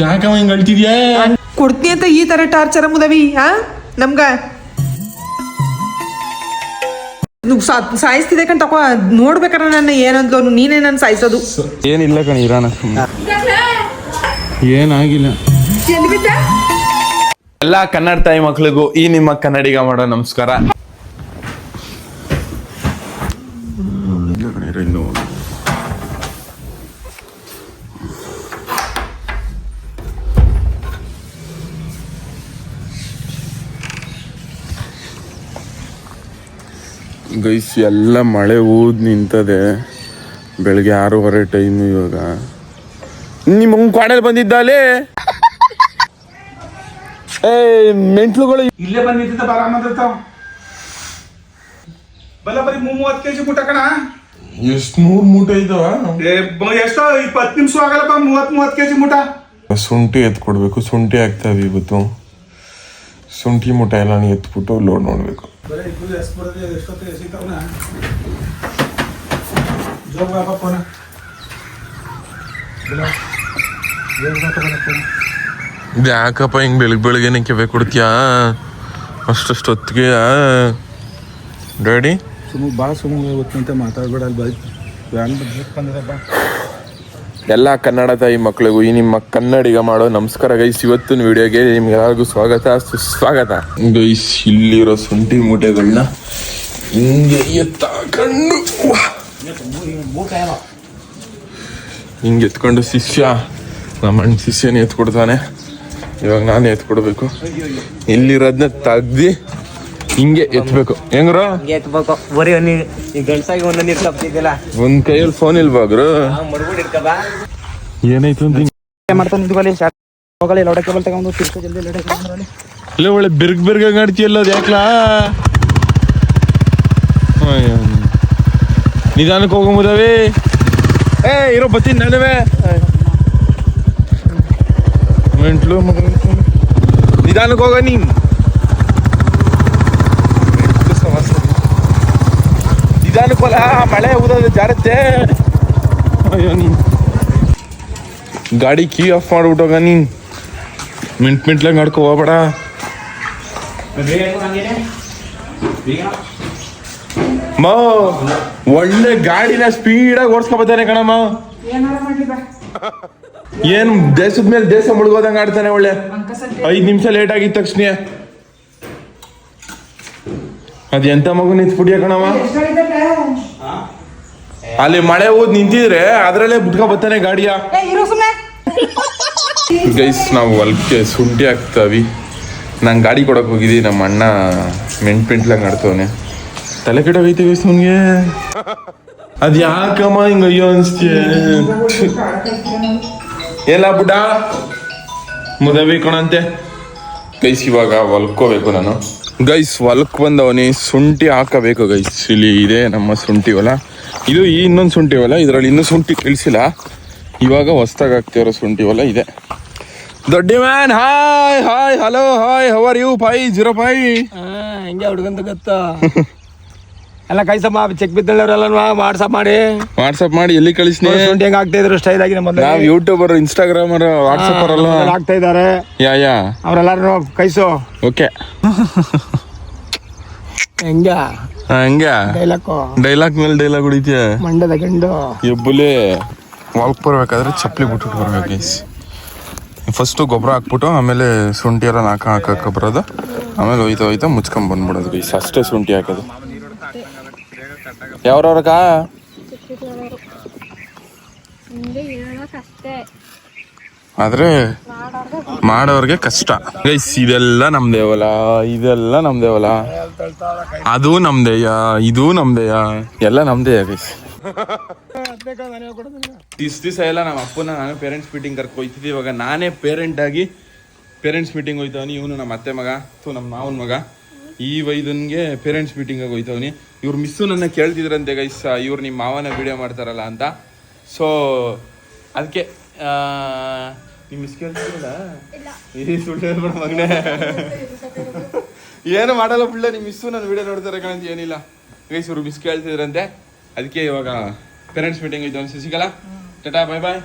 ಯಾಕವ ಹಿಂಗ್ ಅಳ್ತಿದ್ಯಾ ಕೊಡ್ತೀನಿ ಅಂತ ಈ ತರ ಟಾರ್ಚರ್ ಮುದವಿ ಹಾ ನಮ್ಗ? ಸಾಯಿಸ್ತಿದೆ ಕಣ್ ತಕೋ ನೋಡ್ಬೇಕಾರ ನನ್ನ ಏನಂತ ನೀನೇ ನಾನು ಸಾಯಿಸೋದು. ಏನಿಲ್ಲ ಕಣ ಇರಾನ. ಏನಾಗಿಲ್ಲ. ಎಲ್ಲ ಕನ್ನಡ ತಾಯಿ ಮಕ್ಳಿಗೂ ಈ ನಿಮ್ಮ ಕನ್ನಡಿಗ ಮಾಡೋ ನಮಸ್ಕಾರ. ಗೈಸ್ ಎಲ್ಲ ಮಳೆ ಊದ್ ನಿಂತದೆ. ಬೆಳಗ್ಗೆ ಆರೂವರೆ ಟೈಮ್ ಇವಾಗ. ನಿಮ್ಮ ಕ್ವಾಡಲ್ಲಿ ಬಂದಿದ್ದಾಲೆ ಏ ಮೆಂಟ್ಲುಗಳು ಇಲ್ಲೇ ಬಂದು ನಿಂತಿದ್ದ ಬಾರ ಮಾತಾಡ್ತಾವ ಬಲ್ಲ ಬರೀ ಮೂವತ್ತು ಕೆಜಿ ಮುಟ್ಟ ಕಣ. ಎಷ್ಟು ಮೂರು ಮೂಟೆ ಇದಾವ? ಏ, ಬ- ಎಷ್ಟೋ ಇಪ್ಪತ್ತು ನಿಮಿಷ ಆಗಲ್ಲಪ್ಪ ಮೂವತ್ ಮೂವತ್ತು ಕೆಜಿ ಮೂಟ. ಶುಂಠಿ ಎತ್ಕೊಡ್ಬೇಕು ಶುಂಠಿ ಆಗ್ತಾವ ಇವತ್ತು. ಶುಂಠಿ ಮೂಟ ಎಲ್ಲ ಎತ್ಬಿಟ್ಟು ಲೋಡ್ ನೋಡ್ಬೇಕು ಬರೀ ಇಬ್ಬರು ಎಷ್ಟು ಬರೋದು ಎಷ್ಟೊತ್ತಿಗೆ ಜೋಗ ಇದು ಯಾಕಪ್ಪ ಹಿಂಗ್ ಬೆಳಗ್ಗೆ ಬೆಳಗ್ಗೆನೆ ಕೆವೆ ಕೊಡ್ತೀಯಾ? ಅಷ್ಟಷ್ಟು ಹೊತ್ತಿಗೆ ಡ್ಯಾಡಿ? ಸುಮ್ಮ ಭಾಳ ಸುಮ್ಮ ಗೊತ್ತಂತ ಮಾತಾಡ್ಬೇಡ ಅಲ್ಲಿ ಬೈಕ್ ವ್ಯಾನ್ ಎಲ್ಲ ಕನ್ನಡ ತಾಯಿ ಮಕ್ಕಳಿಗೂ, ಈ ನಿಮ್ಮ ಕನ್ನಡಿಗ ಮಾಡೋ ನಮಸ್ಕಾರ ಗೈಸ್. ಇವತ್ತಿನ ವಿಡಿಯೋಗೆ ನಿಮ್ಗೆ ಎಲ್ಲರಿಗೂ ಸ್ವಾಗತ. ಸುಸ್ವಾಗತ. ಗೈಸ್, ಇಲ್ಲಿರೋ ಶುಂಠಿ ಮೂಟೆಗಳನ್ನ ಹಿಂಗೆ ಎತ್ತಾಕೊಂಡು ಹಿಂಗೆ ಎತ್ಕೊಂಡು ಶಿಷ್ಯ, ನಮ್ಮ ಅಣ್ಣ ಶಿಷ್ಯನ ಎತ್ಕೊಡ್ತಾನೆ. ಇವಾಗ ನಾನು ಎತ್ಕೊಡ್ಬೇಕು. ಇಲ್ಲಿರೋದನ್ನ ತೆಗ್ದು ಹಿಂಗೆ ಎತ್ಬೇಕು. ಹೆಂಗ್ರ? ಹಂಗೆ ಎತ್ಬೇಕು. ಬರೀ ನೀ ಈ ಗಂಡಸಾಗಿ ಒಂದೊಂದು ನೀರು ತಪ್ಪಿದ್ದಿಲ್ಲ ಒಂದ್ ಕೈಯಲ್ಲಿ ಫೋನ್ ಇಲ್ವಾಗ್ರು ಮಡ್ಬಿಟ್ಟು ಇಟ್ಕಬಾ ಏನಾಯ್ತು ಅಂತ ಹಿಂಗೆ? ಮಾಡ್ತಾನೆ ನಿಂತ್ಕೊಳ್ಳಿ ಶಾರ್ಟ್ ಹೋಗಲಿ ಲೋಡ ಕೇಬಲ್ ತಗೊಂಡು ತಿರ್ಕ ಜಲ್ದಿ ಲೋಡ ಕೇಬಲ್ ಅಲ್ಲೇ ಒಳ್ಳೆ ಬಿರ್ಗ್ ಬಿರ್ಗ ಆಡ್ತೀಯಲ್ಲ ಅದು ಯಾಕ್ಲಾ. ನಿಧಾನಕ್ಕೆ ಹೋಗಂಬುದವೇ ಏ ಇರೋ ಬತ್ತೀನಿ ನಡುವೆ. ಮೆಂಟ್ಲು ಮಗ ನಿಧಾನಕ್ಕೆ ಹೋಗ ನೀನ್ ಮೆಂಟ್ಲು ಸಮಸ್ಯೆ. ಹೋಲ ಮಳೆ ಊದೋದು ಜಾರತ್ತೆ. ಗಾಡಿ ಕೀ ಆಫ್ ಮಾಡ್ಬಿಟ್ಟೋಗ ನೀನ್. ಮಿಂಟ್ ಮಿಂಟ್ಲಾಗ ನಡ್ಕೊ ಹೋಗ್ಬೇಡ. ಮಾ, ಒಳ್ಳೆ ಗಾಡಿನ ಸ್ಪೀಡಾಗಿ ಓಡಿಸ್ಕೊಬತ್ತಾನೆ ಕಣಮ್ಮ. ಏನ್ ದೇಶದ ಮೇಲೆ ದೇಶ ಮುಳುಗೋದಂಗ ಆಡ್ತಾನೆ ಒಳ್ಳೆ. ಐದ್ ನಿಮಿಷ ಲೇಟ್ ಆಗಿದ ತಕ್ಷಣ. ಅದ್ ಎಂತ ಮಗು ನಿಂತ್ಬಿಟ್ಯ ಕಣಮ್ಮ? ಅಲ್ಲಿ ಮಳೆ ಹೋದ್ ನಿಂತಿದ್ರೆ ಅದ್ರಲ್ಲೇ ಬಿಟ್ಕೊ ಬರ್ತಾನೆ ಗಾಡಿಯ. ಗೈಸ್ ನಾವು ಹೊಲಕ್ಕೆ ಶುಂಠಿ ಹಾಕ್ತಾವಿ ನಾನು ಗಾಡಿ ಕೊಡಕ್ ಹೋಗಿದ್ದಿ ನಮ್ಮ ಅಣ್ಣ ಮೆಂಟ್ ಮೆಂಟ್ಲಾಗ ಆಡ್ತವನೆ ತಲೆ ಕೆಡೋ ಗೈಸ್ ನನ್ಗೆ ಅದ್ ಯಾಕಮ್ಮ ಹಿಂಗ ಅಯ್ಯೋ ಅನ್ಸ್ತೀಯ? ಎಲ್ಲ ಬುಡ ಮುದವಿ ಕಣಂತೆ ಗೈಸ್ ಇವಾಗ ಹೊಲ್ಕೋಬೇಕು ನಾನು. ಗೈಸ್ ಹೊಲಕ್ ಬಂದವನಿ ಶುಂಠಿ ಹಾಕಬೇಕು ಗೈಸ್ ಇಲ್ಲಿ ಇದೆ ನಮ್ಮ ಶುಂಠಿ ಹೊಲ. ಇದು ಈ ಇನ್ನೊಂದು ಶುಂಠಿ ಹೊಲ. ಇದರಲ್ಲಿ ಇನ್ನೂ ಶುಂಠಿ ಇಳಿಸಿಲ್ಲ. ಇವಾಗ ಹೊಸ್ದಾಗ್ ಆಗ್ತಿರೋ ಶುಂಠಿ ಹೊಲ ಇದೆ. ದೊಡ್ಡಿ man hi hi hello hi how are you five zero five ಹಿಂಗೆ ಹುಡುಗಂತ ಗೊತ್ತ? ಎಲ್ಲ ಕೈಸಮ್ಮ ಚೆಕ್ ಬಿದ್ದವರೆಲ್ಲ ವಾಟ್ಸಪ್ ಮಾಡಿ. ವಾಟ್ಸಪ್ ಮಾಡಿ ಎಲ್ಲಿ ಕಳಿಸ್ನಿ? ಶುಂಠಿ ಹೆಂಗ್ ಆಗ್ತಾ ಇದ್ರು ಸ್ಟೈಲ್ ಆಗಿ ನಮ್ಮ ನಾವು ಯೂಟ್ಯೂಬರ್ ಇನ್ಸ್ಟಾಗ್ರಾಮರ್ ವಾಟ್ಸಪ್ ಎಲ್ಲ ಆಗ್ತಾ ಇದಾರೆ ಯಾ ಯಾ. ಅವ್ರೆಲ್ಲಾರು ಕೈಸು. ಓಕೆ. ಹೆಂಗ? ಹಂಗ? ಡೈಲಾಕು ಡೈಲಾಗ್ ಮೇಲೆ ಡೈಲಾಗ್ ಹೊಡಿತೀಯ? ಮಂಡದ ಗಂಡು. ಎಬ್ಬುಲೆ. ವಾಕ್ ಬರ್ಬೇಕಾದ್ರೆ ಚಪ್ಪಲಿ ಬಿಟ್ಬಿಟ್ಟು ಬರ್ಬೇಕು ಗೈಸ್ ಫಸ್ಟು ಗೊಬ್ಬರ ಹಾಕ್ಬಿಟ್ಟು ಆಮೇಲೆ ಶುಂಠಿ ಎಲ್ಲ ನಾಲ್ಕು ಹಾಕಕ್ಕೆ ಬರೋದು. ಆಮೇಲೆ ಹೋಯ್ತಾ ಹೋಯ್ತಾ ಮುಚ್ಕೊಂಡ್ ಬಂದ್ಬಿಡೋದು ಗೈಸ್ ಅಷ್ಟೇ ಶುಂಠಿ ಹಾಕೋದು. ಹೇಳೋಕಷ್ಟೇ ಆದ್ರೆ ಮಾಡೋರ್ಗೆ ಕಷ್ಟ. ಗೈಸ್ ಇದೆಲ್ಲ ನಮ್ದೇ ಹೊಲ ಇದೆಲ್ಲ ನಮ್ದೇ ಹೊಲ ಅದು ನಮ್ದೇಯ ಇದು ನಮ್ದೇಯ ಎಲ್ಲ ನಮ್ದೇ ಗೈಸ್. ದಿಸ್ ದಿವಸ ಎಲ್ಲ ನಮ್ಮ ಅಪ್ಪನ ನಾನು ಪೇರೆಂಟ್ಸ್ ಮೀಟಿಂಗ್ ಕರ್ಕೊ ಹೋಯ್ತಿದ್ದೆ. ಇವಾಗ ನಾನೇ ಪೇರೆಂಟ್ ಆಗಿ ಪೇರೆಂಟ್ಸ್ ಮೀಟಿಂಗ್ ಹೋಯ್ತವನಿ ಇವನು ನಮ್ಮ ಅತ್ತೆ ಮಗ ಅಥವಾ ನಮ್ಮ ಮಾವನ ಮಗ. ಈ ವೈದನ್ಗೆ ಪೇರೆಂಟ್ಸ್ ಮೀಟಿಂಗ್ ಆಗಿ ಹೋಯ್ತವನಿ. ಇವ್ರು ಮಿಸ್ಸು ನನ್ನ ಕೇಳ್ತಿದ್ರಂತೆ ಗೈಸ್ ಇವ್ರು ನಿಮ್ಮ ಮಾವನ ವಿಡಿಯೋ ಮಾಡ್ತಾರಲ್ಲ ಅಂತ. ಸೊ ಅದಕ್ಕೆ ನಿಮ್ಮ ಮಿಸ್ ಕೇಳ್ತಿದ್ರಲ್ಲ ಈ ಸುಳ್ಳು ಹೇಳ್ಬೇಡ ಮಗನೇ. ಏನು ಮಾಡಲ್ಲ ಬಿಡ್ಲ ನಿಮ್ಮ ಮಿಸ್ಸು ನನ್ನ ವಿಡಿಯೋ ನೋಡ್ತಾರೆ ಕಣಂತ ಏನಿಲ್ಲ. ಗೈಸ್ ಇವ್ರು ಮಿಸ್ ಕೇಳ್ತಿದ್ರಂತೆ. ಅದಕ್ಕೆ ಇವಾಗ ಪೇರೆಂಟ್ಸ್ ಮೀಟಿಂಗ್ ಒಂದು ಸಿಗಲ್ಲ? Tata bye bye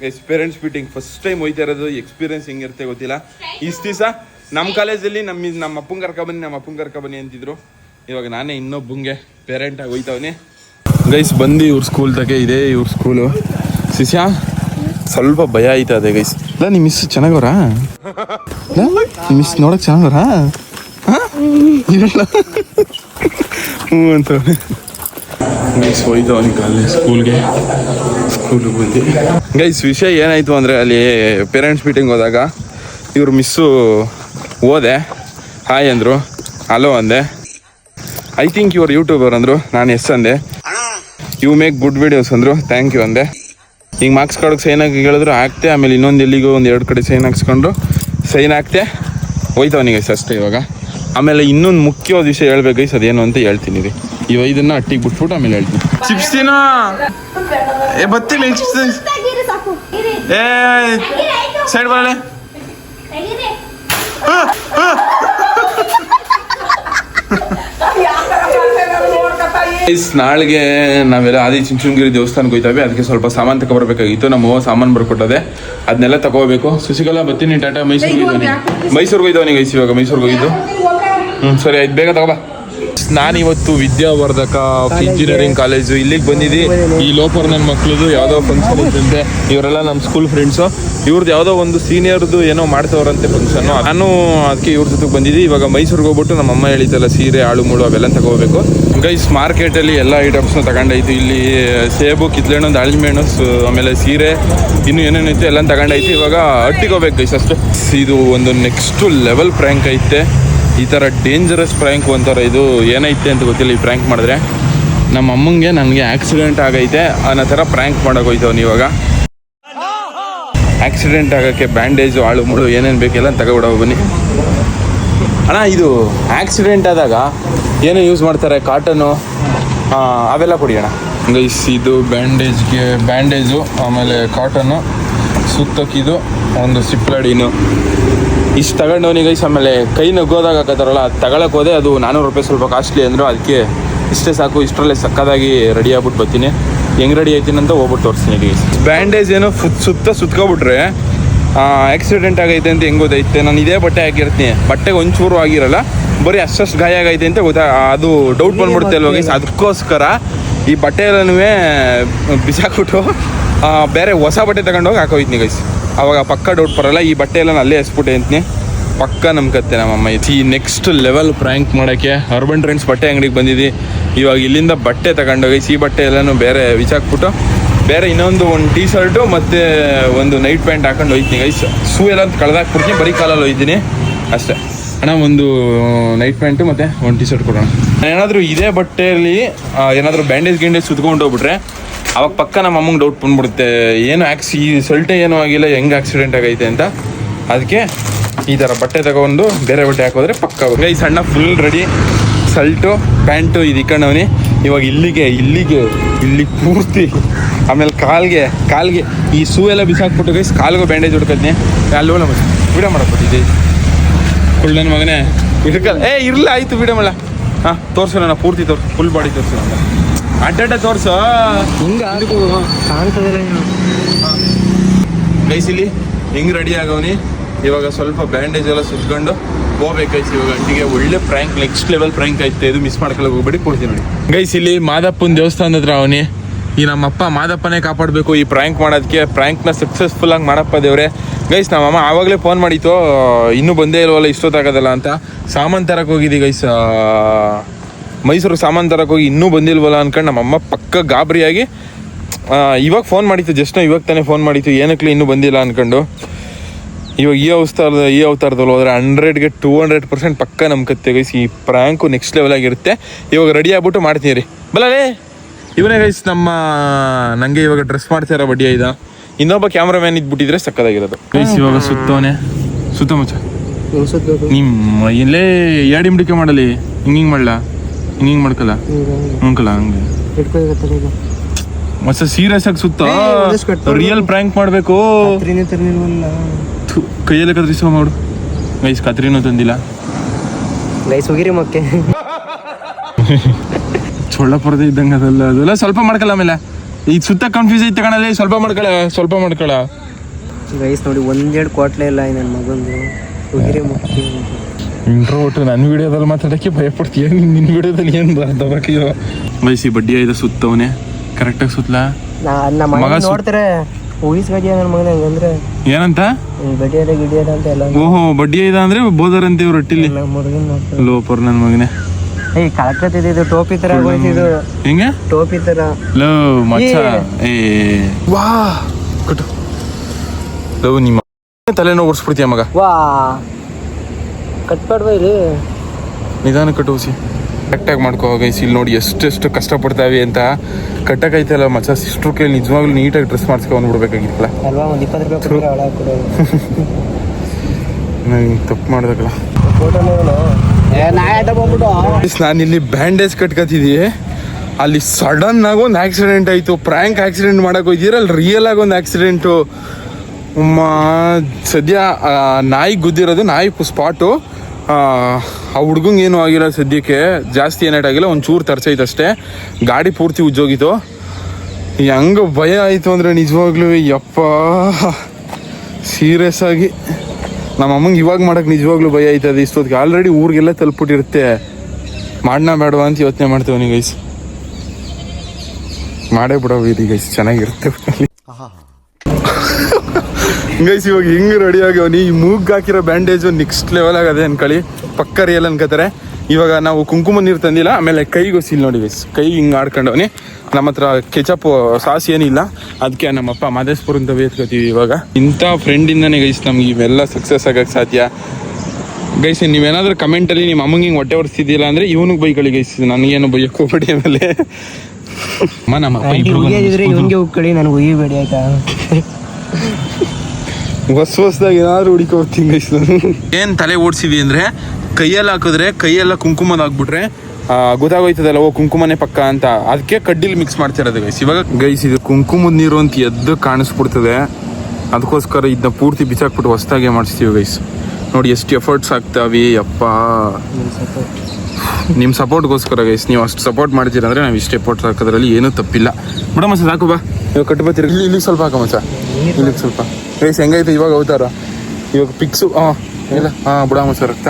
guys parents meeting first time ಹೋಯ್ತಾ ಇರೋದು ಎಕ್ಸ್ಪೀರಿಯನ್ಸ್ ಹೆಂಗಿರುತ್ತೆ ಗೊತ್ತಿಲ್ಲ. ಇಷ್ಟು ದಿವಸ ನಮ್ಮ ಕಾಲೇಜಲ್ಲಿ ನಮ್ಮ ನಮ್ಮ ಅಪ್ಪನ ಕರ್ಕ ಬನ್ನಿ ನಮ್ಮ ಅಪ್ಪನ ಕರ್ಕ ಬನ್ನಿ ಅಂತಿದ್ರು. ಇವಾಗ ನಾನೇ ಇನ್ನೊಬ್ಬಂಗೆ ಪೇರೆಂಟ್ ಆಗಿ ಹೋಯ್ತವನಿ. ಗೈಸ್ ಬಂದು ಇವ್ರ ಸ್ಕೂಲ್ ತಗೆ ಇದೆ, ಇವ್ರ ಸ್ಕೂಲು ಶಿಷ್ಯ, ಸ್ವಲ್ಪ ಭಯ ಆಯ್ತದೆ ಗೈಸ್ ಇಲ್ಲ ನಿಮ್ಮ ಮಿಸ್ ಚೆನ್ನಾಗವ್ರಾ? ನಿಮ್ಮ ಮಿಸ್ ನೋಡಕ್ ಚೆನ್ನಾಗವ್ರಾ? ಹ್ಞೂ ಅಂತ ಗೈಸ್ ಹೋಯ್ತು ಅವನಿಗೆ ಅಲ್ಲಿ ಸ್ಕೂಲ್ಗೆ ಸ್ಕೂಲಿಗೆ ಬಂದು. ಗೈಸ್ ವಿಷಯ ಏನಾಯ್ತು ಅಂದರೆ ಅಲ್ಲಿ ಪೇರೆಂಟ್ಸ್ ಮೀಟಿಂಗ್ ಹೋದಾಗ ಇವ್ರ ಮಿಸ್ಸು ಹೋದೆ ಹಾಯ್ ಅಂದರು. ಹಲೋ ಅಂದೆ. ಐ ಥಿಂಕ್ ಯುವರ್ ಯೂಟ್ಯೂಬರ್ ಅಂದರು. ನಾನು ಎಸ್ ಅಂದೆ. ಯು ಮೇಕ್ ಗುಡ್ ವಿಡಿಯೋಸ್ ಅಂದರು. ಥ್ಯಾಂಕ್ ಯು ಅಂದೆ. ಈಗ ಮಾರ್ಕ್ಸ್ ಕಾರ್ಡ್ಗೆ ಸೈನ್ ಹಾಕಿ ಹೇಳಿದ್ರು ಹಾಕ್ತೆ ಆಮೇಲೆ ಇನ್ನೊಂದು ಎಲ್ಲಿಗೋ ಒಂದು ಎರಡು ಕಡೆ ಸೈನ್ ಹಾಕ್ಸ್ಕೊಂಡು ಸೈನ್ ಹಾಕ್ತೆ. ಹೋಯ್ತವನಿಗೆ ಅಷ್ಟೇ ಇವಾಗ. ಆಮೇಲೆ ಇನ್ನೊಂದು ಮುಖ್ಯವಾದ ವಿಷಯ ಹೇಳ್ಬೇಕು ಗೈಸ್ ಅದೇನು ಅಂತ ಹೇಳ್ತೀನಿ ರೀ ಈ ಇದನ್ನು ಅಟ್ಟಿಗೆ ಬಿಟ್ಬಿಟ್ಟು ಆಮೇಲೆ ಹೇಳ್ತೀನಿ. ಚಿಪ್ಸ್ ತಿನ್ನೋ? ಏ ಬತ್ತಿ ಚಿಪ್ಸ್ ಏ ಸೈಡ್ ಬರಲೇ ನಾಳೆಗೆ ನಾವೆಲ್ಲ ಆದಿ ಚಿಂಚುಂಗಿರಿ ದೇವಸ್ಥಾನಕ್ಕೆ ಹೋಯ್ತಾವೆ ಅದಕ್ಕೆ ಸ್ವಲ್ಪ ಸಾಮಾನು ತಗೋಬರ್ಬೇಕಾಗಿತ್ತು. ನಮ್ಮ ಅವ್ವ ಸಾಮಾನು ಬರ್ಕೊಟ್ಟದೆ. ಅದನ್ನೆಲ್ಲ ತಗೋಬೇಕು. ಸುಶಿಕಲಾ ಬತ್ತಿನಿ ಟಾಟಾ ಮೈಸೂರಿಗೆ ಮೈಸೂರಿಗೆ ಹೋಯ್ತಾವ ನೀವು ಇವಾಗ. ಮೈಸೂರಿಗೆ ಹೋಗಿದ್ದು. ಹ್ಞೂ ಸರಿ ಆಯ್ತು. ಬೇಗ ತಗೋಬಾ. ನಾನು ಇವತ್ತು ವಿದ್ಯಾವರ್ಧಕ ಇಂಜಿನಿಯರಿಂಗ್ ಕಾಲೇಜು ಇಲ್ಲಿಗೆ ಬಂದಿದ್ದಿ. ಈ ಲೋಪರ್ ನನ್ನ ಮಕ್ಳದು ಯಾವುದೋ ಫಂಕ್ಷನ್ ಇದ್ದಂತೆ. ಇವರೆಲ್ಲ ನಮ್ಮ ಸ್ಕೂಲ್ ಫ್ರೆಂಡ್ಸು ಇವ್ರದ್ದು ಯಾವುದೋ ಒಂದು ಸೀನಿಯರ್ದು ಏನೋ ಮಾಡ್ತವ್ರಂತೆ ಫಂಕ್ಷನ್ ನಾನು ಅದಕ್ಕೆ ಇವ್ರ ಜೊತೆಗೆ ಬಂದಿದ್ದೆ. ಇವಾಗ ಮೈಸೂರಿಗೆ ಹೋಗ್ಬಿಟ್ಟು ನಮ್ಮ ಅಮ್ಮ ಹೇಳಿದ್ದಲ್ಲ ಸೀರೆ ಆಳು ಮೂಳು ಅವೆಲ್ಲ ತಗೋಬೇಕು. ಗೈಸ್ ಮಾರ್ಕೆಟಲ್ಲಿ ಎಲ್ಲ ಐಟಮ್ಸ್ನ ತಗೊಂಡಾಯ್ತು. ಇಲ್ಲಿ ಸೇಬು, ಕಿತ್ಲೆಣ್ಣು ದಾಳಿಂಬೆ ಹಣ್ಣು ಆಮೇಲೆ ಸೀರೆ, ಇನ್ನು ಏನೇನೈತೆ ಎಲ್ಲ ತಗೊಂಡಾಯ್ತು. ಇವಾಗ ಅಟ್ಟಿಗೆ ಹೋಗ್ಬೇಕು ಗೈಸ್ ಅಷ್ಟೇ. ಇದು ಒಂದು ನೆಕ್ಸ್ಟ್ ಲೆವೆಲ್ ಪ್ರ್ಯಾಂಕ್ ಐತೆ. ಈ ಥರ ಡೇಂಜರಸ್ ಪ್ರ್ಯಾಂಕ್ ಒಂಥರ ಇದು ಏನೈತೆ ಅಂತ ಗೊತ್ತಿಲ್ಲ ಈ ಪ್ರ್ಯಾಂಕ್ ಮಾಡಿದ್ರೆ. ನಮ್ಮ ಅಮ್ಮಂಗೆ ನನಗೆ ಆಕ್ಸಿಡೆಂಟ್ ಆಗೈತೆ, ಅನ್ನೋ ಥರ ಪ್ರ್ಯಾಂಕ್ ಮಾಡೋಕೆ ಹೋಯ್ತವನು ಇವಾಗ. ಆಕ್ಸಿಡೆಂಟ್ ಆಗೋಕ್ಕೆ ಬ್ಯಾಂಡೇಜು ಆಳು, ಮುಳು ಏನೇನು ಬೇಕೆಲ್ಲ ತಗೊಬಿಡೋ ಬನ್ನಿ. ಅಣ್ಣ, ಇದು ಆಕ್ಸಿಡೆಂಟ್ ಆದಾಗ ಏನು ಯೂಸ್ ಮಾಡ್ತಾರೆ? ಕಾಟನು ಅವೆಲ್ಲ ಕೊಡಿ ಅಣ್ಣ. ಗೈಸ್, ಇದು ಬ್ಯಾಂಡೇಜ್ಗೆ ಬ್ಯಾಂಡೇಜು ಆಮೇಲೆ ಕಾಟನ್ನು ಸುತ್ತಕ್ಕಿದು ಒಂದು ಸಿಪ್ಲಡಿನು ಇಷ್ಟು ತಗೊಂಡವನಿಗೆ ಗೈಸ್ ಆಮೇಲೆ ಕೈ ನಗ್ಗೋದಾಗ ಹಾಕತ್ತಾರಲ್ಲ ಅದು ತಗೊಳಕ್ಕೆ ಹೋದೆ ಅದು ನಾನ್ನೂರು ರೂಪಾಯಿ ಸ್ವಲ್ಪ ಕಾಸ್ಟ್ಲಿ ಅಂದರು ಅದಕ್ಕೆ ಇಷ್ಟೇ ಸಾಕು ಇಷ್ಟರಲ್ಲೇ ಸಕ್ಕದಾಗಿ ರೆಡಿ ಆಗ್ಬಿಟ್ಟು ಬರ್ತೀನಿ. ಹೆಂಗೆ ರೆಡಿ ಆಯ್ತೀನಿ ಅಂತ ಹೋಗ್ಬಿಟ್ಟು ತೋರಿಸ್ತೀನಿ ಗೈಸ್. ಬ್ಯಾಂಡೇಜ್ ಏನೋ ಫುತ್ ಸುತ್ತ ಸುತ್ಕೊಬಿಟ್ರೆ ಆಕ್ಸಿಡೆಂಟ್ ಆಗೈತೆ ಅಂತ ಹೆಂಗೆ ಗೊತ್ತೈತೆ ನಾನು ಇದೇ ಬಟ್ಟೆ ಹಾಕಿರ್ತೀನಿ. ಬಟ್ಟೆಗೆ ಒಂಚೂರು ಆಗಿರಲ್ಲ ಬರೀ ಅಷ್ಟಷ್ಟು ಗಾಯ ಆಗೈತೆ ಅಂತ ಗೊತ್ತಾ ಅದು ಡೌಟ್ ಬಂದ್ಬಿಡುತ್ತೆ ಅಲ್ವಾ ಗೈಸ್? ಅದಕ್ಕೋಸ್ಕರ ಈ ಬಟ್ಟೆ ಎಲ್ಲನೂ ಬಿಸಾಕ್ಬಿಟ್ಟು ಆ, ಬೇರೆ ಹೊಸ ಬಟ್ಟೆ ತಗೊಂಡೋಗಿ ಹಾಕೋಯ್ತೀನಿ ಗೈಸ್. ಅವಾಗ ಪಕ್ಕ ಡೌಟ್ ಬರಲ್ಲ, ಈ ಬಟ್ಟೆ ಎಲ್ಲ ನಾನು ಅಲ್ಲೇ ಎಸ್ಬಿಟ್ಟೆ ಅಂತೀನಿ. ಪಕ್ಕ ನಂಬ್ಕತ್ತೆ ನಮ್ಮಮ್ಮ. ಈ ನೆಕ್ಸ್ಟ್ ಲೆವೆಲ್ ಪ್ರ್ಯಾಂಕ್ ಮಾಡೋಕ್ಕೆ ಅರ್ಬನ್ ಟ್ರೆಂಡ್ಸ್ ಬಟ್ಟೆ ಅಂಗಡಿಗೆ ಬಂದಿದ್ದಿ ಇವಾಗ ಇಲ್ಲಿಂದ ಬಟ್ಟೆ ತಗೊಂಡೋಗಿ ಈ ಬಟ್ಟೆ ಎಲ್ಲನೂ ಬೇರೆ ವಿಚಾಕ್ಬಿಟ್ಟು, ಬೇರೆ ಇನ್ನೊಂದು ಒಂದು ಟೀ ಶರ್ಟು ಮತ್ತು ಒಂದು ನೈಟ್ ಪ್ಯಾಂಟ್ ಹಾಕೊಂಡು ಹೋಯ್ತೀನಿ ಗೈಸ್ ಶೂ ಎಲ್ಲ ಕಳೆದಾಕ್ಬಿಡ್ತೀನಿ, ಬರೀ ಕಾಲಲ್ಲಿ ಹೋಯ್ತೀನಿ. ಅಷ್ಟೇ. ಅಣ್ಣ, ಒಂದು ನೈಟ್ ಪ್ಯಾಂಟು ಮತ್ತು ಒಂದು ಟೀ ಶರ್ಟ್ ಕೊಡೋಣ. ಏನಾದರೂ ಇದೇ ಬಟ್ಟೆಯಲ್ಲಿ ಏನಾದರೂ ಬ್ಯಾಂಡೇಜ್ ಗಿಂಡೇಜ್ ಸುತ್ಕೊಂಡು ಹೋಗ್ಬಿಟ್ರೆ ಅವಾಗ ಪಕ್ಕ ನಮ್ಮ ಅಮ್ಮಂಗೆ ಡೌಟ್ ಬಂದ್ಬಿಡುತ್ತೆ. ಏನು ಆಕ್ಸಿ ಈ ಸಲ್ಟೆ ಏನೂ ಆಗಿಲ್ಲ, ಹೆಂಗೆ ಆಕ್ಸಿಡೆಂಟ್ ಆಗೈತೆ ಅಂತ. ಅದಕ್ಕೆ ಈ ಥರ ಬಟ್ಟೆ ತಗೊಂಡು ಬೇರೆ ಬಟ್ಟೆ ಹಾಕೋದ್ರೆ ಪಕ್ಕ ಈ ಸಣ್ಣ ಫುಲ್ ರೆಡಿ ಸಲ್ಟು, ಪ್ಯಾಂಟು ಇದು ಇಕ್ಕಂಡವನಿ. ಇವಾಗ ಇಲ್ಲಿಗೆ ಇಲ್ಲಿಗೆ, ಇಲ್ಲಿ ಪೂರ್ತಿ, ಆಮೇಲೆ ಕಾಲ್ಗೆ ಕಾಲ್ಗೆ, ಈ ಸೂ ಎಲ್ಲ ಬಿಸಾಕ್ಬಿಟ್ಟು ಗೈಸ್ ಕಾಲ್ಗೂ ಬ್ಯಾಂಡೇಜ್ ಹುಡ್ಕತ್ನಿ ಅಲ್ಲಿ ನಮ್ಮ ವಿಡಿಯೋ ಮಾಡಕ್ಬಿಟ್ಟಿದ್ದೆ ಕುಳ್ಳನ ಮಗನೇ ಇದಕ್ಕೆ ಏ ಇರಲಿಲ್ಲ ಆಯಿತು ವಿಡಿಯೋ ಮಾಡ ಹಾಂ ತೋರಿಸೋಣ ಪೂರ್ತಿ ತೋರ್ ಫುಲ್ ಬಾಡಿ ತೋರ್ಸು ನನ್ನ ಅಡ್ಡಡ್ಡ ತೋರ್ಸು. ಗೈಸ್ ಇಲ್ಲಿ ಹೆಂಗ್ ರೆಡಿ ಆಗವನಿ. ಇವಾಗ ಸ್ವಲ್ಪ ಬ್ಯಾಂಡೇಜ್ ಎಲ್ಲ ಸುತ್ಕೊಂಡು ಹೋಗ್ಬೇಕಾಯ್ತು ಇವಾಗ ಅಂಟಿಗೆ ಒಳ್ಳೆ ಪ್ರ್ಯಾಂಕ್ ನೆಕ್ಸ್ಟ್ ಲೆವೆಲ್ ಪ್ರ್ಯಾಂಕ್ ಆಯ್ತು. ಇದು ಮಿಸ್ ಮಾಡ್ಕೊಳಕ್ ಹೋಗ್ಬೇಡಿ ಕೊಡ್ತೀನಿ ನೋಡಿ. ಗೈಸ್ ಇಲ್ಲಿ ಮಾದಪ್ಪನ ದೇವಸ್ಥಾನದ ಹತ್ರ ಅವನಿ. ಈ ನಮ್ಮಪ್ಪ ಮಾದಪ್ಪನೇ ಕಾಪಾಡಬೇಕು ಈ ಪ್ರ್ಯಾಂಕ್ ಮಾಡೋದಕ್ಕೆ ಪ್ರ್ಯಾಂಕ್ನ ಸಕ್ಸಸ್ಫುಲ್ ಆಗಿ ಮಾಡಪ್ಪ ದೇವ್ರೆ. ಗೈಸ್ ನಮ್ಮಮ್ಮ ಆವಾಗಲೇ ಫೋನ್ ಮಾಡಿತ್ತು ಇನ್ನೂ ಬಂದೇ ಇಲ್ವಲ್ಲ ಇಷ್ಟೊತ್ತಾಗೋದಲ್ಲ ಅಂತ. ಸಾಮಾನು ತರಕ್ಕೆ ಹೋಗಿದ್ದೀವಿ ಗೈಸ್ ಮೈಸೂರಿಗೆ ಸಾಮಾನು ತರಕ್ಕೆ ಹೋಗಿ ಇನ್ನೂ ಬಂದಿಲ್ವಲ್ಲ ಅನ್ಕೊಂಡು ನಮ್ಮಮ್ಮ ಪಕ್ಕ ಗಾಬರಿಯಾಗಿ ಇವಾಗ ಫೋನ್ ಮಾಡಿತ್ತು ಜಸ್ಟ್ ಇವಾಗ ತಾನೇ ಫೋನ್ ಮಾಡಿತ್ತು ಏನಕ್ಕೆ ಇನ್ನೂ ಬಂದಿಲ್ಲ ಅನ್ಕೊಂಡು. ಇವಾಗ ಈ ಅವತಾರದ ಈ ಅವತಾರದಲ್ಲಿ ಹೋದ್ರೆ ಹಂಡ್ರೆಡ್ಗೆ ಟೂ ಹಂಡ್ರೆಡ್ ಪರ್ಸೆಂಟ್ ಪಕ್ಕ ಕತ್ತೆ ಗೈಸ್ ಈ ಪ್ರ್ಯಾಂಕು ನೆಕ್ಸ್ಟ್ ಲೆವೆಲ್ ಆಗಿರುತ್ತೆ. ಇವಾಗ ರೆಡಿ ಆಗ್ಬಿಟ್ಟು ಮಾಡ್ತೀನಿ ರೀ. ಬಲ್ಲೇ ಇವನೇ ಗೈಸ್ ನಮ್ಮ ನನಗೆ ಇವಾಗ ಡ್ರೆಸ್ ಮಾಡ್ತಾರ ಬಡ್ಡಿ ಇದ ಇನ್ನೊಬ್ಬ ಕ್ಯಾಮ್ರಾಮ್ಯಾನ್ ಇದ್ಬಿಟ್ಟಿದ್ರೆ ಸಕ್ಕದಾಗಿರೋದು ಗೈಸ್ ಇವಾಗ ಸುತ್ತೋನೆ. ಸುತ್ತ ಮುಚ್ಚ ನಿಮ್ಮ ಇಲ್ಲೇ ಎರಡು ಇಮ್ಡಿಕೆ ಮಾಡಲಿ. ಹಿಂಗೆ ಹಿಂಗೆ ಮಾಡಲ? ಹಿಂಗೆ ಮಾಡ್ಕಲ್ಲ? ಹಂಕಲ್ಲ ಹಂಗೆ. ಮಸ್ತ ಸೀರಿಯಸ್ ಆಗಿ ಸುತ್ತ? ರಿಯಲ್ ಪ್ರ್ಯಾಂಕ್ ಮಾಡಬೇಕು? ಕೈಯಲ್ಲಿ ಕದ್ರಿಸೋ ಮಾಡು ಗೈಸ್ ಕತ್ರಿನೂ ತಂದಿಲ್ಲ. ಗೈಸ್ ಹೋಗಿರಿ ಮಕ್ಕೆ. ಚೊಳ್ಳ ಪರದೆ ಇದ್ದಂಗೆ ಅದಲ್ಲ ಅದೆಲ್ಲ ಸ್ವಲ್ಪ ಮಾಡ್ಕಲ್ಲ ಆಮೇಲೆ. ಈಗ ಸುತ್ತ ಕನ್ಫ್ಯೂಸ್ ಐತೆ ಕಣಲ್ಲಿ ಸ್ವಲ್ಪ ಮಾಡ್ಕಳ ಸ್ವಲ್ಪ ಮಾಡ್ಕೊಳ. ಗೈಸ್ ನೋಡಿ ಒಂದೆರಡು ಕ್ವಾಟ್ಲೆ ಇಲ್ಲ ನನ್ನ ಮಗಂದು. ಉಗಿರಿ ಮುಖ್ಯ ಇಂಟ್ರೋಟ್ ನನ್ನ ವಿಡಿಯೋದಲ್ಲಿ ಮಾತಾಡೋಕ್ಕೆ ಭಯಪಡ್ತೀಯ? ನಿನ್ನ ವಿಡಿಯೋದಲ್ಲಿ ಏನು ದಬಕಿಯೋ ಬಯಸಿ ಬಡ್ಡಿ ಐದ ಸುತ್ತವನೇ. ಕರೆಕ್ಟಾಗಿ ಸುತ್ತಲ ಮಗ ನೋಡ್ತಾರೆ. ಊಹಿಸ್ ನನ್ನ ಮಗನ ಹಂಗಂದ್ರೆ ಏನಂತ? ಗಡಿಯದ ಗಿಡಿಯದ ಅಂತ ಎಲ್ಲ ಓಹೋ ಬಡ್ಡಿ ಐದ ಅಂದ್ರೆ ಬೋದರಂತೆ ಇವ್ರು ರೊಟ್ಟಿಲಿ ಲೋಪರ್ ನನ್ನ ಮಗನೇ. ಇದು ಟೋಪಿ ತರ ಇದು. ಹೆಂಗೆ? ಟೋಪಿ ತರ. ಲೋ ಮಚ್ಚ. ಏ. ವಾ ಕಟು ಲವ್ ನಿಮ್ಮ ತಲೆನೋವು ಓಡಿಸ್ಬಿಡ್ತೀಯ ಮಗ? ವಾ. ಕಟ್ಪಾಡ್ವಾ ರೀ ನಿಧಾನ ಕಟ್ಟೋಸಿ ಕರೆಕ್ಟಾಗಿ ಮಾಡ್ಕೋ ಗೈಸ್ ಇಲ್ಲಿ ನೋಡಿ ಎಷ್ಟೆಷ್ಟು ಕಷ್ಟಪಡ್ತಾವೆ ಅಂತ. ಕಟ್ಟಕ್ಕೈತಲ್ಲ ಮಚ್ಚ ಸಿಸ್ಟ್ರು ಕೇಳಿ ನಿಜವಾಗ್ಲೂ ನೀಟಾಗಿ ಡ್ರೆಸ್ ಮಾಡ್ಸ್ಕೊಂಡು ಬಿಡ್ಬೇಕಾಗಿತ್ತಲ್ಲ ಅಲ್ವಾ ಒಂದು ಇಪ್ಪತ್ತು ರೂಪಾಯಿ ತಪ್ಪು ಮಾಡ್ದಕ್ಕಲ್ಲ ನಾನು ಇಲ್ಲಿ ಬ್ಯಾಂಡೇಜ್ ಕಟ್ಕೊತಿದ್ದೀವಿ ಅಲ್ಲಿ ಸಡನ್ ಆಗಿ ಒಂದು ಆಕ್ಸಿಡೆಂಟ್ ಆಯಿತು. ಪ್ರ್ಯಾಂಕ್ ಆಕ್ಸಿಡೆಂಟ್ ಮಾಡಕ್ಕೆ ಹೋಗಿದ್ದೀರಲ್ಲ ರಿಯಲ್ ಆಗಿ ಒಂದು ಆಕ್ಸಿಡೆಂಟು ಸದ್ಯ ನಾಯಿ ಗುದ್ದಿರೋದು ನಾಯಿ ಸ್ಪಾಟು ಆ ಹುಡ್ಗಂಗೆ ಏನೂ ಆಗಿಲ್ಲ ಸದ್ಯಕ್ಕೆ. ಜಾಸ್ತಿ ಏನಾಗಿಲ್ಲ ಒಂದು ಚೂರು ತರ್ಸೈತೆ ಅಷ್ಟೇ. ಗಾಡಿ ಪೂರ್ತಿ ಉಜ್ಜೋಗಿತ್ತು. ಹೆಂಗೆ ಭಯ ಆಯಿತು ಅಂದರೆ ನಿಜವಾಗ್ಲೂ, ಯಪ್ಪ. ಸೀರಿಯಸ್ ಆಗಿ. ನಮ್ಮ ಅಮ್ಮಂಗೆ ಇವಾಗ ಮಾಡಕ್ಕೆ ನಿಜವಾಗ್ಲೂ ಭಯ ಆಯ್ತದೆ ಇಷ್ಟೊತ್ತಿಗೆ. ಆಲ್ರೆಡಿ ಊರಿಗೆಲ್ಲ ತಲುಪಿಟ್ಟಿರುತ್ತೆ. ಮಾಡಣ ಬೇಡವಾ ಅಂತ ಯೋಚನೆ ಮಾಡ್ತೇವೆ ನೀವು ಗೈಸ್ ಮಾಡೇ ಬಿಡೋ ಇದು ಗೈಸ್ ಚೆನ್ನಾಗಿರುತ್ತೆ. ಗೈಸ್ ಇವಾಗ ಹಿಂಗೆ ರೆಡಿ ಆಗ್ಯವನಿ ಈ ಮೂಗ್ ಹಾಕಿರೋ ಬ್ಯಾಂಡೇಜು ನೆಕ್ಸ್ಟ್ ಲೆವೆಲ್ ಆಗದೆ ಅನ್ಕೊಳ್ಳಿ ಪಕ್ಕ ರಿಯಲ್ ಅನ್ಕೋತಾರೆ. ಇವಾಗ ನಾವು ಕುಂಕುಮ ನೀರು ತಂದಿಲ್ಲ ಆಮೇಲೆ ಕೈಗೂ ಸೀಲ್ ನೋಡಿ ಗೈಸ್ ಕೈ ಹಿಂಗೆ ಆಡ್ಕೊಂಡವನಿ ನಮ್ಮ ಹತ್ರ ಕೆಚಪ್ ಸಾಸ್ ಏನಿಲ್ಲ. ಅದಕ್ಕೆ ನಮ್ಮಪ್ಪ ಮಾದೇಶ್ಪುರ ಅಂತ ಎತ್ಕೋತೀವಿ ಇವಾಗ. ಇಂಥ ಫ್ರೆಂಡಿಂದನೇ ಗೈಸ್ ನಮ್ಗೆ ಇವೆಲ್ಲ ಸಕ್ಸಸ್ ಆಗಕ್ಕೆ ಸಾಧ್ಯ. ಗೈಸ್ ನೀವೇನಾದ್ರೂ ಕಮೆಂಟಲ್ಲಿ ನಿಮ್ಮ ಅಮ್ಮಂಗೆ ಹಿಂಗೆ ಹೊಟ್ಟೆ ಹೊರಿಸ್ತಿದ್ದಿಲ್ಲ ಅಂದರೆ ಇವನಿಗೆ ಬೈಕೊಳ್ಳಿ ಗೈಸ್ ನನಗೇನು ಬೈಯಕ್ಕೆ ಹೋಗ್ಬೇಡಿ ಆಮೇಲೆ. ಅಮ್ಮ ನಮ್ಮ ಇವನ್ಗೆ ನನಗೆ ಉಗಿಬೇಡಿ ಆಯ್ತಾ? ಹೊಸ ಹೊಸದಾಗಿ ಏನಾದ್ರು ಹುಡುಕೋತೀನಿ ಗೈಸ್ ಏನು ತಲೆ ಓಡಿಸಿದ್ವಿ ಅಂದರೆ ಕೈಯಲ್ಲಿ ಹಾಕಿದ್ರೆ ಕೈಯೆಲ್ಲ ಕುಂಕುಮದ ಹಾಕ್ಬಿಟ್ರೆ ಗೊತ್ತಾಗೋಯ್ತದಲ್ಲ, ಓ, ಕುಂಕುಮನೆ ಪಕ್ಕ ಅಂತ. ಅದಕ್ಕೆ ಕಡ್ಡಿಲಿ ಮಿಕ್ಸ್ ಮಾಡ್ತಿರೋದು ಗೈಸ್ ಇವಾಗ ಗೈಸ್ ಇದು ಕುಂಕುಮದ ನೀರು ಅಂತ ಎದ್ದು ಕಾಣಿಸ್ಬಿಡ್ತದೆ. ಅದಕ್ಕೋಸ್ಕರ ಇದನ್ನ ಪೂರ್ತಿ ಬಿಸಾಕ್ಬಿಟ್ಟು ಹೊಸದಾಗೆ ಮಾಡಿಸ್ತೀವಿ ಗೈಸ್ ನೋಡಿ, ಎಷ್ಟು ಎಫರ್ಟ್ಸ್ ಆಗ್ತಾವೆ ಅಪ್ಪ ನಿಮ್ಮ ಸಪೋರ್ಟ್ಗೋಸ್ಕರ ಗೈಸ್ ನೀವು ಅಷ್ಟು ಸಪೋರ್ಟ್ ಮಾಡ್ತೀರಂದ್ರೆ ನಾವು ಇಷ್ಟು ಎಫರ್ಟ್ಸ್ ಹಾಕೋದ್ರಲ್ಲಿ ಏನೂ ತಪ್ಪಿಲ್ಲ. ಮೇಡಮ್ ಸಾಕು ಬಾ. ಇವಾಗ ಕಟ್ಟಬೇಕು ಇಲ್ಲಿ ಇಲ್ಲಿ ಸ್ವಲ್ಪ ಹಾಕಮ್ಮ ಸರ್. ಇಲ್ಲಿಗೆ ಸ್ವಲ್ಪ. ಗೈಸ್ ಹೆಂಗೈತೆ ಇವಾಗ ಅವತಾರ? ಇವಾಗ ಪಿಕ್ಸು ಹಾಂ ಇಲ್ಲ. ಹಾಂ ಬಿಡಮ್ಮ ಸರ್ ರಕ್ತ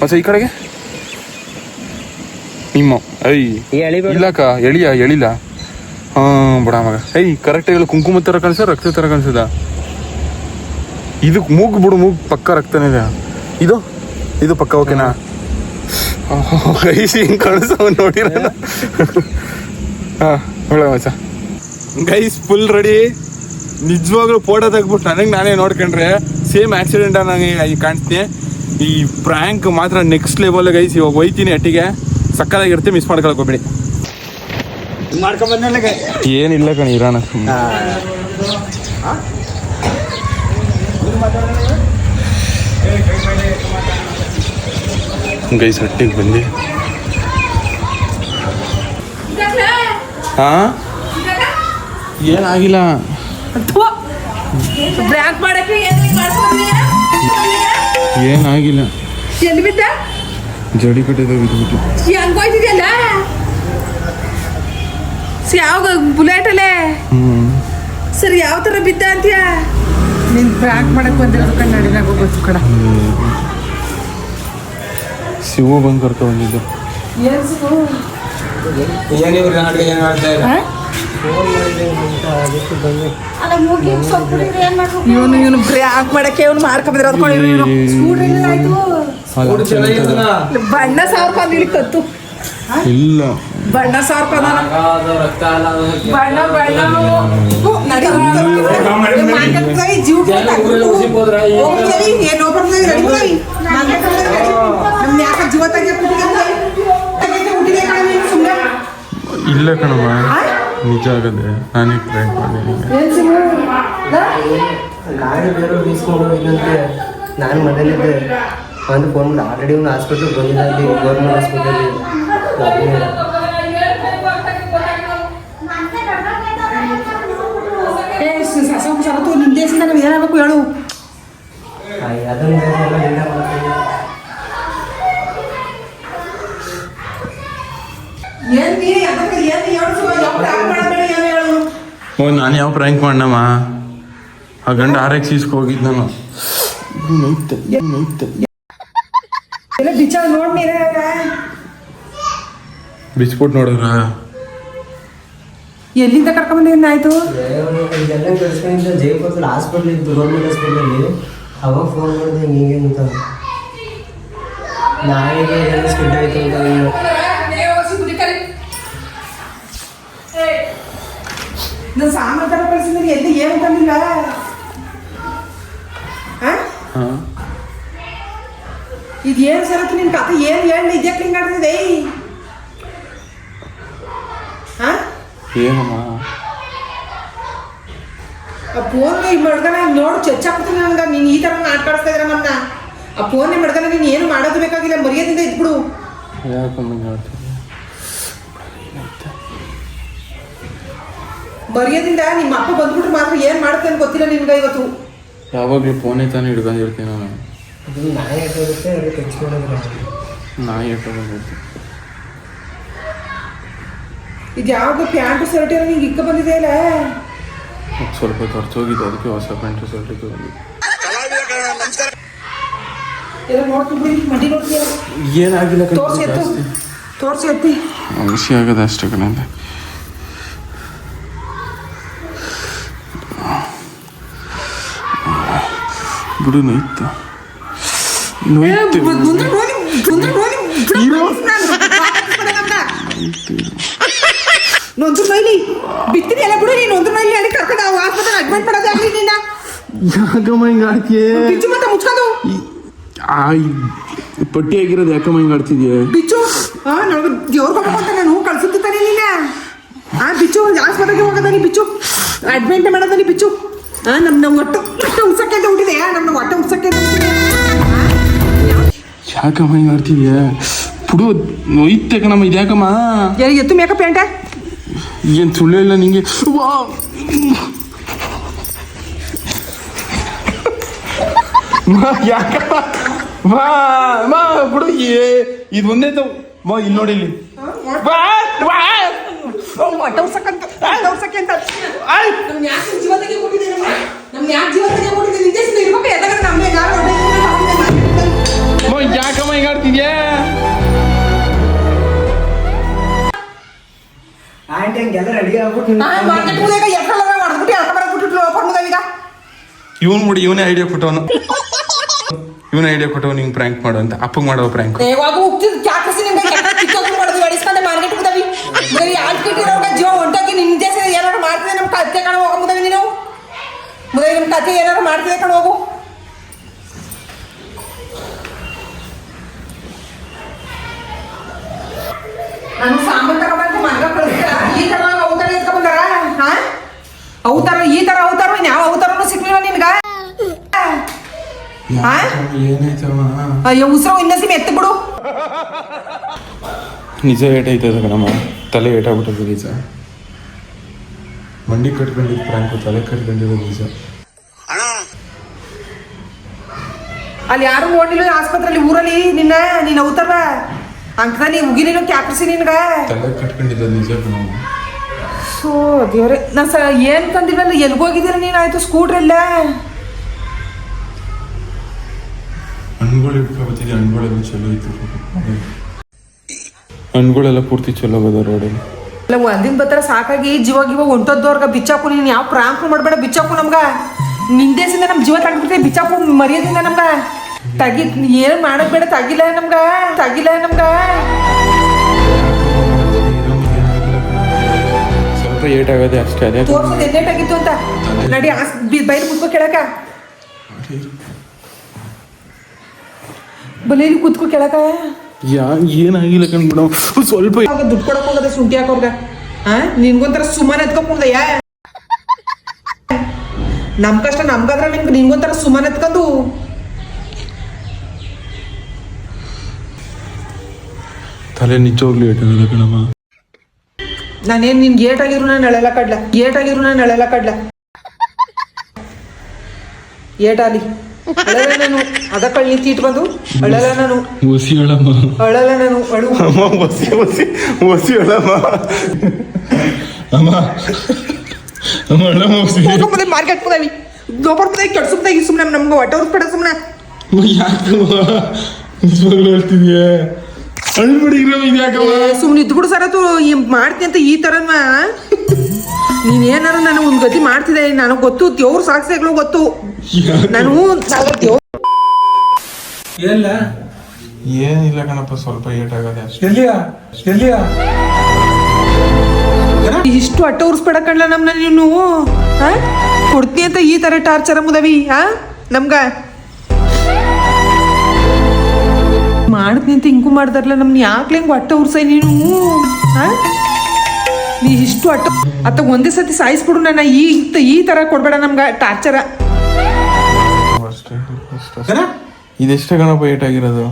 ಮತ್ತೆ ಈ ಕಡೆಗೆ? ನಿಮ್ಮ. ಐ ಇಲ್ಲಕ್ಕ ಎಳಿಯ ಎಳಿಲ್ಲ. ಹಾಂ ಬಿಡ ಮಗ. ಐ ಇಲ್ಲ ಕುಂಕುಮ ಥರ ಕಾಣಿಸ ರಕ್ತ ಥರ ಕಾಣಿಸದ ಇದು ಮೂಗು ಬಿಡು ಮೂಗು ಪಕ್ಕ ರಕ್ತನೇ ಇದೆ. ಇದು? ಇದು ಪಕ್ಕ ಓಕೆನಾ? ಐಸಿ ಹಿಂಗೆ ಕಾಣಿಸ್ತಾವ ನೋಡಿರಲ್ಲ. ಹಾಂ ಒಳ್ಳೆ ಮಚ್ಚ. ಗೈಸ್ ಫುಲ್ ರೆಡಿ ನಿಜವಾಗ್ಲೂ ಫೋಟೋ ತೆಗ್ಬಿಟ್ಟು ನನಗೆ ನಾನೇ ನೋಡ್ಕೊಂಡ್ರೆ ಸೇಮ್ ಆಕ್ಸಿಡೆಂಟ್ ನನಗೆ ಈ ಕಾಣಿಸ್ತೀನಿ ಈ ಪ್ರ್ಯಾಂಕ್ ಮಾತ್ರ ನೆಕ್ಸ್ಟ್ ಲೆವೆಲ್ ಗೈಸ್ ಇವಾಗ ಹೋಯ್ತೀನಿ ಅಟ್ಟಿಗೆ. ಸಕ್ಕದಾಗಿರುತ್ತೆ ಮಿಸ್ ಮಾಡ್ಕೊಳಕ್ ಹೋಗ್ಬೇಡಿ. ಏನಿಲ್ಲ ಕಣಿ ಇರೋಣ. ಗೈಸ್ ಅಟ್ಟಿಗೆ ಬಂದು. ಹಾ? ಏನಾಗಿಲ್ಲ. ಬ್ರ್ಯಾಂಕ್ ಮಾಡಕ್ಕೆ ಏನ್ ಏನಾಗಿಲ್ಲ. ಎಲ್ಲಿ ಬಿದ್ದ? ಜಡಿ ಕಟ್ಟಿದ ಬಿದ್ಬಿಟ್ಟು ಹೆಂಗ್ ಹೋಯ್ತಿದ್ಯಲ್ಲ? ಯಾವ ಬುಲೆಟ್ ಅಲ್ಲೇ? ಸರಿ ಯಾವ ತರ ಬಿದ್ದ ಅಂತೀಯ? ನಿನ್ ಬ್ರ್ಯಾಂಕ್ ಮಾಡಕ್ ಬಂದಿರೋದು ಕನ್ನಡಿನಾಗ ಹೋಗೋದು ಕಡ ಶಿವು ಬಂದು ಕರ್ಕೊ ಬಂದಿದ್ದು. ಮುಗಿ ಸ್ವಲ್ಪ ಏನ್ ಮಾಡ್ಬೇಕು ಇವನು ಇವನು ಬ್ರ್ಯಾಂಕ್ ಮಾಡಕ್ಕೆ ಇವನು ಮಾರ್ಕೊಂಡ್ರೆ ಅದ್ಕೊಂಡು ಇವನು. ಬಣ್ಣ ಸಾವಿರ ಇಲ್ಲಿ ಕತ್ತು. ಇಲ್ಲ. ಬಣ್ಣ ಸಾರ್ಕೊಂಡ ಬಣ್ಣ ಬಣ್ಣ. ಜೀವ ಏನು ಜೀವ ಸುಮ್ಮನೆ ಇಲ್ಲ ಕಣಮ್ಮ ನಿಜ ಆಗದೆ ನಾನೇ ಪ್ರ್ಯಾಂಕ್ ಮಾಡಿದ್ದೀನಿ. ನಾನು ಮನೇಲಿದ್ದೆ. ಒಂದು ಫೋನ್ ಮಾಡಿ ಆಲ್ರೆಡಿ ಒಂದು ಹಾಸ್ಪಿಟ್ಲಿಗೆ ಬಂದಿಲ್ಲ ಅಲ್ಲಿ ಗೌರ್ಮೆಂಟ್ ಹಾಸ್ಪಿಟಲ್ ದೇಶದಿಂದ ನಾವು ಏನಾಗಬೇಕು ಹೇಳು. ಅದನ್ನ ಏನ್ ಹೇಳು ಯಾವ ಮಾಡಬೇಡ ಏನು ಹೇಳು ಓ ನಾನು ಯಾವ ಪ್ರ್ಯಾಂಕ್ ಮಾಡಣಮ್ಮ ಆ ಗಂಡ ಆರ್ ಎಕ್ಸ್ ಇಸ್ಕೊ ಹೋಗಿದ್ದು ನಾನು. ಎಲ್ಲ ಬಿಚ್ಚ ನೋಡ್ ನೀರ ಬಿಚ್ಬಿಟ್ಟು ನೋಡಿದ್ರ? ಎಲ್ಲಿಂದ ಕರ್ಕೊಂಬಂದಿನ ಆಯ್ತು ಇದೆಲ್ಲ ಕಳ್ಸ್ಕೊಂಡಿದ್ದ ಜೈಪುರದಲ್ಲಿ ಹಾಸ್ಪಿಟ್ಲ್ ಇತ್ತು ಗೌರ್ಮೆಂಟ್ ಹಾಸ್ಪಿಟ್ಲಲ್ಲಿ ಅವಾಗ ಫೋನ್ ಮಾಡಿದೆ ಹಿಂಗೆ ಅಂತ ಎಲ್ಲ ಸ್ಕಿಡ್ ಆಯ್ತು ಅಂತ ನಾನು ಸಾಮಾನ್ಯ ತರ ಎಲ್ಲ ಏನು ತಂದಿಲ್ಲ? ಇದೇನು ಇದು ಏನು ಸರತ್ತು ನಿನ್ ಕತೆ? ಏನು ಹೇಳಿ ಇದ್ಯಾಕೆ ಹಿಂಗೆ ಆಡ್ತಿದೆ ಹಾ? ಏನಮ್ಮ? ಆ ಫೋನ್ ಈಗ ಮಡ್ಗನ ನೋಡು ಚಚ್ಚಾಕ್ತೀನಿ ನನಗೆ ನೀನು ಈ ಥರ ನಾಟಕ ಆಡಿಸ್ತಾ ಇದ್ರ ನನ್ನ ಆ ಫೋನ್ ಮಡ್ಗನ ನೀನು ಏನು ಮಾಡೋದು ಬೇಕಾಗಿಲ್ಲ ಮರ್ಯಾದಿಂದ ಇದ್ಬಿಡು. ಯಾಕಮ್ಮ ಮರ್ಯಾದಿಂದ ನಿಮ್ಮ ಅಪ್ಪ ಬಂದ್ಬಿಟ್ರೆ ಮಾತ್ರ ಏನು ಮಾಡ್ತೇನೆ ಗೊತ್ತಿಲ್ಲ ನಿನ್ಗೆ ಇವತ್ತು. ಯಾವಾಗ್ಲೂ ಫೋನೇ ತಾನೇ ಹಿಡ್ಕೊಂಡಿರ್ತೀನಿ ನಾನು. ಅದು ನಾಯಿ ಹಾಕಿರುತ್ತೆ ಅದು ಟಚ್ ಮಾಡಿದ್ರೆ ನಾಯಿ ಇಟ್ಕೊಂಡಿರ್ತೀನಿ ಇದು ಯಾವ್ದು ಪ್ಯಾಂಟು ಶರ್ಟ್ ಏನೋ ನಿಂಗೆ ಇಕ್ಕ ಬಂದಿದೆ ಸ್ವಲ್ಪ ಅದ್ ಸ್ವಲ್ಪ ಖರ್ಚೋಗಿದ್ದು ಅದಕ್ಕೆ ಹೊಸ ಪ್ಯಾಂಟು ಶರ್ಟ್ ಬಂದು ಎಲ್ಲ ನೋಡ್ತಿದ್ವಿ ಮಂಡಿ ನೋಡ್ತೀಯ ಏನಾಗಿಲ್ಲ ತೋರ್ಸಿ ಎತ್ತು. ತೋರ್ಸಿ ಎತ್ತಿ. ಔಷಧಿ ಆಗದ ಅಷ್ಟೇ ಕಣಂದೆ ಬಿಡು ನೋಯ್ತು ನೋಡಿ ನೊಂದ್ರು ಬಿತ್ತೀನಿ ಎಲ್ಲ ಬಿಡು ನೀನು ನೊಯ್ಲಿ ಅಡಿ ಕರ್ಕೊಂಡು ಆಸ್ಪತ್ರೆ ಅಡ್ಮಿಟ್ ನಿನ್ನ ಯಾಕಮ್ಮ ಹಿಂಗೆ ಆಡ್ತೀಯ ಬಿಚ್ಚು ಮತ್ತೆ ಮುಚ್ಕೊಂಡು ಆ ಪಟ್ಟಿ ಆಗಿರೋದು ಯಾಕಮ್ಮ ಹಿಂಗೆ ಆಡ್ತಿದ್ಯಾ ಬಿಚ್ಚು ಹಾ ನನಗೆ ದೇವ್ರ ಹೋಗ್ಬೇಕು ಅಂತ ನಾನು ಕಳ್ಸುತ್ತೆ ತಾನೆ ನಿನ್ನ ಆ ಬಿಚ್ಚು ಆಸ್ಪತ್ರೆಗೆ ಹೋಗೋದಾನಿ ಬಿಚ್ಚು ಅಡ್ಮಿಟ್ ಮಾಡೋದಾನಿ ಬಿಚ್ಚು ನಮ್ ನಮ್ಮ ಒಟ್ಟು ಹೊಟ್ಟೆ ಉಸಕ್ಕೆ ಹುಟ್ಟಿದೆ ನಮ್ಮ ಹೊಟ್ಟೆ ಉಸಕ್ಕೆ ಯಾಕಮ್ಮ ಹಿಂಗೆ ಆಡ್ತಿದ್ಯಾ ಬಿಡು ನೋಯ್ತೆ ಕಣಮ್ಮ ಇದು ಎತ್ತು ಮೇಕಪ್ ಪ್ಯಾಂಟ? ಏನು ಸುಳ್ಳು ಇಲ್ಲ ನಿಂಗೆ? ವಾ! ಯಾಕಮ್ಮ? ವಾ ಮಾ ಬಿಡು ಏ ಇದು ಒಂದೇ ತಗೋ. ಮಾ ಇಲ್ಲಿ ನೋಡಿ ಇಲ್ಲಿ. ವಾ ವಾ! ಅಂತ ಯಾಕೆ ಜೀವ ಯಾಕೆ ಜೀವ ಇರ್ಬೇಕು ಯಾಕಂದ್ರೆ ನಮ್ಮ ಯಾರು ಯಾಕಮ್ಮ ಆಂಟಿ ಹಂಗೆಲ್ಲ ರೆಡಿ ಆಗ್ಬಿಟ್ಟು ಇವನ್ ಮುಡಿ ಇವನೇ ಐಡಿಯಾ ಕೊಟ್ಟವನು. ಇವನೇ ಐಡಿಯಾ ಕೊಟ್ಟವನು ಹಿಂಗ್ ಪ್ರ್ಯಾಂಕ್ ಮಾಡು ಅಂತ. ಅಪ್ಪಗೆ ಮಾಡೋ ಪ್ರ್ಯಾಂಕ್ ಯಾವಾಗ ಹೋಗ್ತಿದ್ ಕ್ಯಾಕಸಿ ನಿಮ್ಗೆ ಟಿಕ್ಟಾಕ್ ಮಾಡೋದು ಎಡಿಸ್ಕೊಂಡು ಮಾರ್ಕೆಟ್ ಮುದವಿ ಇರೋರ್ಗ ಜೀವ ಹೊಂಟೋಗಿ ನಿನ್ನ ದೇಶ ಏನಾರು ಮಾಡ್ತಿದೆ ನಮ್ಮ ಕತ್ತೆ ಕಣ, ಹೋಗ ಮುದವಿ ನೀನು? ಮುದವಿ ನಮ್ಮ ಕತೆ ಏನಾರು ಮಾಡ್ತಿದೆ ಕಣ, ಹೋಗು. ನಾನು ಸಾಂಬಾರ್ ಮನ್ಗ ಕಳಿಸ್ತಾರ ಈ ತರ ಅವತಾರ ಎತ್ಕೊಂಡ್ ಹಾಂ ಅವತಾರ, ಈ ತರ ಅವತಾರ ಯಾವ ಅವತಾರನು ಸಿಕ್ಲಿಲ್ಲ ನಿನ್ಗ? ಅಯ್ಯೋ ಉಸಿರು ಇನ್ನೊಸಿ ಎತ್ತು ಬಿಡು ನಿಜ ಏಟಾಯ್ತದ ಕಣಮ್ಮ. ತಲೆ ಏಟಾಗ್ಬಿಟ್ಟದ ನಿಜ. ಮಂಡಿ ಕಟ್ಕೊಂಡಿದ್ದು ಪ್ರಾಂಕು ತಲೆ ಕಟ್ಕೊಂಡಿರೋದು ನಿಜ. ಅಲ್ಲಿ ಯಾರು ನೋಡಿಲ್ಲ ಆಸ್ಪತ್ರೆಯಲ್ಲಿ ಊರಲ್ಲಿ? ನಿನ್ನ ನೀನು ಅವತಾರ ಅಂಕದ ನೀ ಉಗಿಲಿನ ಕ್ಯಾಪ್ರಿಸಿ ನಿನ್ಗ? ತಲೆ ಕಟ್ಕೊಂಡಿದ್ದ ನಿಜ ಕಣಮ್ಮ. ಸೊ ದೇವ್ರೆ ನಾ ಸ ಏನ್ ತಂದಿಲ್ಲಲ್ಲ ಎಲ್ಗೋಗಿದ್ದೀರ ನೀನು? ಆಯ್ತು ಸ್ಕೂಟ್ರ್ ಇಲ್ಲ ಹಣ್ಗಳು ಇಟ್ಕೊಬತ್ತಿದ್ದೆ ಹಣ್ಗಳೆಲ್ಲ ಚಲೋ ಇತ್ತು ಹಣ್ಗಳೆಲ್ಲ ಪೂರ್ತಿ ಚಲೋ ಅದ ರೋಡಲ್ಲಿ ಇಲ್ಲ ಒಂದಿನ ಬತ್ತರ ಸಾಕಾಗಿ ಜೀವ ಗಿವ ಹೊಂಟದ್ದವ್ರಗ ಬಿಚ್ಚಾಕು ನೀನು ಯಾವ ಪ್ರಾಂಕ್ ಮಾಡಬೇಡ ಬಿಚ್ಚಾಕು ನಮ್ಗ. ನಿಂದೇಸಿಂದ ನಮ್ಮ ಜೀವ ತಗ್ಬಿಟ್ಟೆ ಬಿಚ್ಚಾಕು ಮರ್ಯಾದಿಂದ ನಮ್ಗ. ತಗಿ ಏನು ಮಾಡಕ್ ಬೇಡ ತಗಿಲ್ಲ ನಮ್ಗ ತಗಿಲ್ಲ ನಮ್ಗ. ಸ್ವಲ್ಪ ಏಟ್ ಆಗದೆ ಅಷ್ಟೇ ಅದೇ. ತೋರ್ಸೋದು ಎನ್ನೇಟಾಗಿತ್ತು ಅಂತ. ನಡಿ ಬೈಲ್ ಮುಟ್ಕೋ ಕೇಳಕ. ಬಲಿ ಕುತ್ಕೋ ಕೆಳಕ. ಯಾ ಏನಾಗಿಲ್ಲ ಕಣ್ಬಿಡ ಸ್ವಲ್ಪ ಅವಾಗ ದುಡ್ಡು ಕೊಡಕ್ ಹೋಗದೆ ಹಾಕೋರ್ಗ ಹಾ ನಿನ್ಗೊಂಥರ ಸುಮ್ಮನೆ ಎತ್ಕೊಂಡ್ಯಾ ನಮ್ ಕಷ್ಟ ನಮ್ಗಾದ್ರ ನಿಮ್ಗೆ ನಿನ್ಗೊಂಥರ ಸುಮ್ಮನೆ ಎತ್ಕೊಂಡು. ತಲೆ ನಿಜವಾಗ್ಲೂ ಏಟಾಗದ ಕಣಮ್ಮ. ನಾನೇನ್ ಗೇಟ್ ಆಗಿರು ನಾನು ಎಳೆಲ್ಲ ಕಡ್ಲ. ಗೇಟ್ ಆಗಿರೋ ನಾನು ಎಳೆಲ್ಲ ಕಡ್ಲ. ಏಟಾಲಿ. ಅಳಲನನು ನಾನು ನಿಂತಿಟ್ಟು ಬಂದು ಅಳಲ್ಲ ನಾನು ಒಸಿ ಹೇಳಮ್ಮ. ಅಳಲ್ಲ ನಾನು ಅಳು. ಅಮ್ಮ ಒಸಿ ಒಸಿ ಒಸಿ ಹೇಳಮ್ಮ. ಅಮ್ಮ. ಅಳಮ್ಮ ಒಸಿ. ಹೋಗ್ಕೊಂಬುದೆ ಮಾರ್ಕೆಟ್ ಹೋದವಿ ದೊಬ್ಬರ್ಪದೆ ಈ ಸುಮ್ಮನೆ ನಮ್ಗೆ ಹೊಟ್ಟೆ ಹೊರಸ್ಬೇಡ ಸುಮ್ಮನೆ ಯಾಕೆ ನಿಜವಾಗ್ಲೂ ಹೇಳ್ತಿದ್ಯಾ? ಸುಮ್ಮನೆ ಇದ್ಬಿಡು ಸರ ತು ಈ ಮಾಡ್ತಿ ಅಂತ ಈ ತರ ನೀನೇನಾರು ಏನಾರ ನಾನು ಒಂದು ಗತಿ ಮಾಡ್ತಿದ್ದೆ ನನಗೆ ಗೊತ್ತು ದೇವ್ರ ಸಾಕ್ಷಿಗಳು ಗೊತ್ತು. ನಾನು ಎಲ್ಲ? ಏನಿಲ್ಲ ಕಣಪ್ಪ ಸ್ವಲ್ಪ ಏಟ್ ಆಗದೆ ಎಲ್ಲಿಯಾ? ಎಲ್ಲಿಯಾ? ಇಷ್ಟು ಅಟ್ಟ ಉರ್ಸ್ಬೇಡ ಕಣ್ಲ ನಮ್ನ ನೀನು ಹಾ ಕೊಡ್ತೀನಿ ಅಂತ ಈ ತರ ಟಾರ್ಚರ್ ಮುದವಿ ಹ ನಮ್ಗ. ಮಾಡ್ತೀನಿ ನಿಂತು ಹಿಂಗೂ ಮಾಡ್ದಾರಲ್ಲ ನಮ್ನ ಯಾಕ್ಲೆ ಹಿಂಗ್ ಹೊಟ್ಟೆ ಉರ್ಸೈ ನೀನು? ನೀ ಇಷ್ಟು ಅಟ್ಟ ಅತ್ತ ಒಂದೇ ಸತಿ ಸಾಯಿಸ್ಬಿಡು ನನ್ನ ಈ ಈ ತರ ಕೊಡ್ಬೇಡ ನಮ್ಗೆ ಟಾರ್ಚರ ಇದೆಷ್ಟೇ ಕಣಪ್ಪ ಏಟ್ ಆಗಿರೋದು?